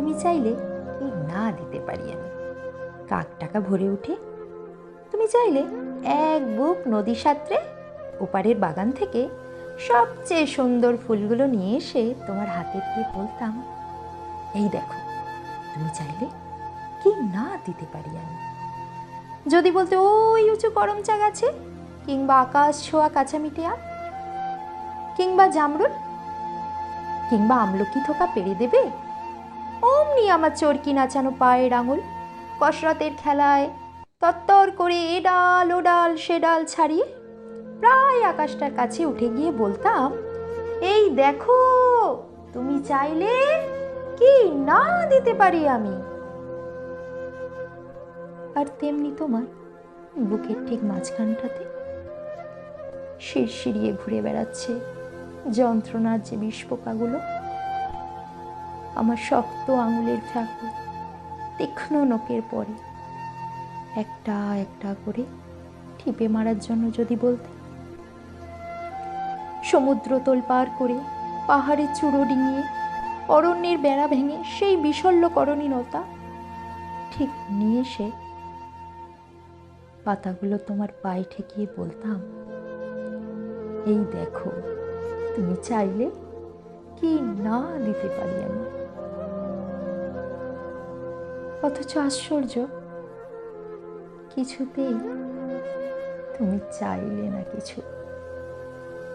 তুমি চাইলে কি না দিতে পারি আমি। কাক টাকা ভরে উঠে, তুমি চাইলে এক বুক নদী সাঁতরে ওপারের বাগান থেকে সবচেয়ে সুন্দর ফুলগুলো নিয়ে এসে তোমার হাতে দিয়ে বলতাম এই দেখো, তুমি চাইলে কি না দিতে পারি আমি? যদি বলতে ওই উঁচু করমচা গাছে কিংবা আকাশ ছোঁয়া কাঁচামিটে আম, কিংবা জামরুল, কিংবা আমলকি থোকা পেরে দেবে অমনি আমার চরকি নাচানো পায়ের আঙুল? কসরতের খেলায় তত্তর করে এ ডাল, ও ডাল, সে ডাল ছাড়িয়ে প্রায় আকাশটার কাছে উঠে গিয়ে বলতাম, এই দেখো, তুমি চাইলে কি না দিতে পারি আমি? আর তেমনি তোমার বুকের ঠিক মাঝখানটাতে শিরশিরিয়ে ঘুরে বেড়াচ্ছে যন্ত্রণার যে বিষ পোকাগুলো। আমার শক্ত আঙুলের ফ্যাকু তীক্ষ্ণ নখের পরে। একটা একটা করে ঠিপে মারার জন্য যদি বলতে। সমুদ্র তোল পার করে পাহাড়ের চূড়ো ডিঙিয়ে অরণ্যের বেড়া ভেঙে সেই বিশল্য করণীনতা ঠিক নিয়ে এসে পাতাগুলো তোমার পায়ে ঠেকিয়ে বলতাম, এই দেখো, তুমি চাইলে কি না দিতে পারি আমি? অথচ আশ্চর্য। কিছুতেই তুমি চাইলে না কিছু।